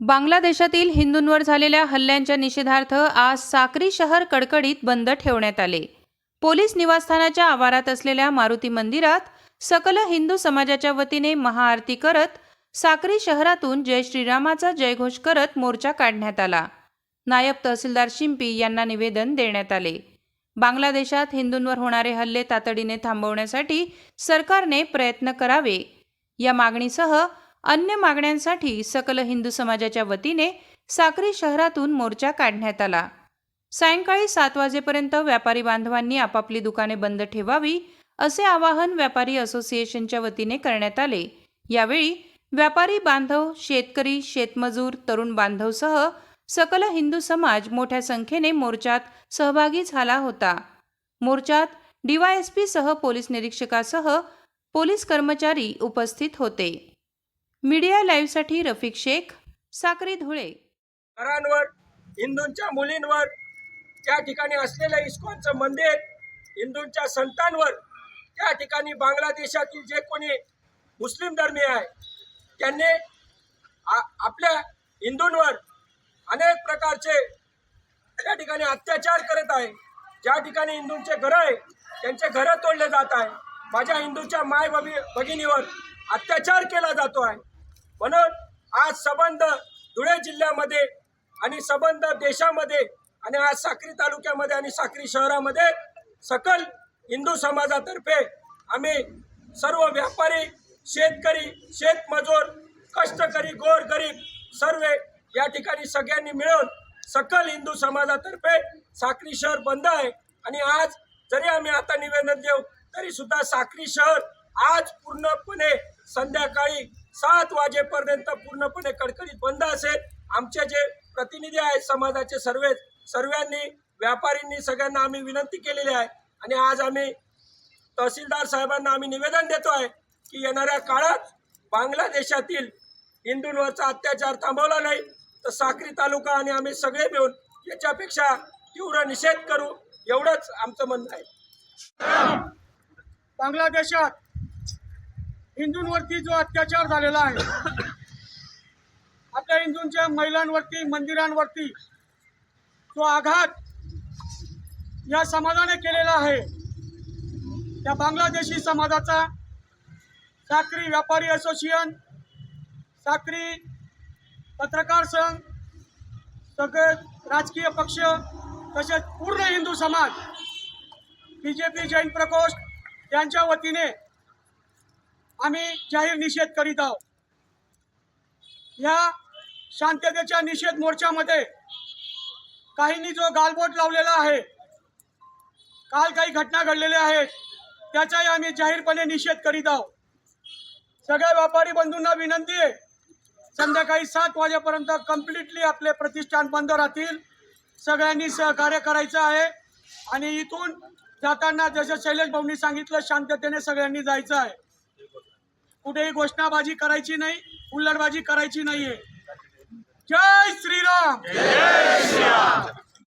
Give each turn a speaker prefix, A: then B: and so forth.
A: बांगलादेशातील हिंदूंवर झालेल्या हल्ल्यांच्या निषेधार्थ आज साक्री शहर कडकडीत बंद ठेवण्यात आले. पोलीस निवासस्थानाच्या आवारात असलेल्या मारुती मंदिरात सकल हिंदू समाजाच्या वतीने महाआरती करत साक्री शहरातून जय श्रीरामाचा जयघोष करत मोर्चा काढण्यात आला. नायब तहसीलदार शिंपी यांना निवेदन देण्यात आले. बांगलादेशात हिंदूंवर होणारे हल्ले तातडीने थांबवण्यासाठी सरकारने प्रयत्न करावे. या मागणीसह अन्य मागण्यांसाठी सकल हिंदू समाजाच्या वतीने साक्री शहरातून मोर्चा काढण्यात आला. सायंकाळी सात वाजेपर्यंत व्यापारी बांधवांनी आपापली दुकाने बंद ठेवावी असे आवाहन व्यापारी असोसिएशनच्या वतीने करण्यात आले. यावेळी व्यापारी बांधव शेतकरी शेतमजूर तरुण बांधवसह सकल हिंदू समाज मोठ्या संख्येने मोर्चात सहभागी झाला होता. मोर्चात डीवायएसपी सह पोलीस निरीक्षकासह पोलीस कर्मचारी उपस्थित होते. मीडिया लाईव्हसाठी रफिक शेख साक्री धुळे.
B: घरांवर हिंदूंच्या मुलींवर त्या ठिकाणी असलेलं इस्कॉनचं मंदिर हिंदूंच्या संतांवर त्या ठिकाणी बांगलादेशातील जे कोणी मुस्लिम धर्मीय आहे त्यांनी आ- आपल्या हिंदूंवर अनेक प्रकारचे त्या ठिकाणी अत्याचार करत आहे. ज्या ठिकाणी हिंदूंचे घरं आहे त्यांचे घरं तोडले जात आहे. माझ्या हिंदूच्या माय भगिनीवर अत्याचार केला जातो आहे. म्हणून आज संबंध धुळे जिल्ह्यामध्ये आणि संबंध देशामध्ये आणि आज साक्री तालुक्यामध्ये आणि साक्री शहरामध्ये सकल हिंदू समाजातर्फे आम्ही सर्व व्यापारी शेतकरी शेतमजूर कष्टकरी गोर गरीब सर्व या ठिकाणी सगळ्यांनी मिळून सकल हिंदू समाजातर्फे साक्री शहर बंद आहे. आणि आज जरी आम्ही आता निवेदन देऊ तरी सुद्धा साक्री शहर आज पूर्णपणे संध्याकाळी सात वाजेपर्यंत पूर्णपणे कडकडीत बंद असेल. आमचे जे प्रतिनिधी आहेत समाजाचे सर्वे सर्वांनी व्यापारींनी सगळ्यांना आम्ही विनंती केलेली आहे. आणि आज आम्ही तहसीलदार साहेबांना आम्ही निवेदन देतो आहे की येणाऱ्या काळात बांगलादेशातील हिंदूंवरचा अत्याचार थांबवला नाही. तर साक्री तालुका आणि आम्ही सगळे मिळून याच्यापेक्षा तीव्र निषेध करू एवढंच आमचं म्हणणं आहे.
C: बांगलादेशात हिंदूंवरती जो अत्याचार झालेला आहे आपल्या हिंदूंच्या महिलांवरती मंदिरांवरती जो आघात या समाजाने केलेला आहे त्या बांगलादेशी समाजाचा साक्री व्यापारी असोसिएशन साक्री पत्रकार संघ सगळे राजकीय पक्ष तसेच पूर्ण हिंदू समाज बी जे पी जैन प्रकोष्ठ यांच्या वतीने आम्ही जाहीर निषेध करीत आहोत. या शांततेच्या निषेध मोर्चामध्ये काहींनी जो गालबोट लावलेला आहे काल काही घटना घडलेल्या आहेत त्याचाही आम्ही जाहीरपणे निषेध करीत आहोत. सगळ्या व्यापारी बंधूंना विनंती आहे संध्याकाळी सात वाजेपर्यंत कम्प्लिटली आपले प्रतिष्ठान बंद राहतील. सगळ्यांनी सहकार्य करायचं आहे आणि इथून जाताना जसं शैलेश भाऊंनी सांगितलं शांततेने सगळ्यांनी जायचं आहे. कुठेही घोषणाबाजी करायची नाही हुल्लडबाजी करायची नाहीये. जय श्रीराम.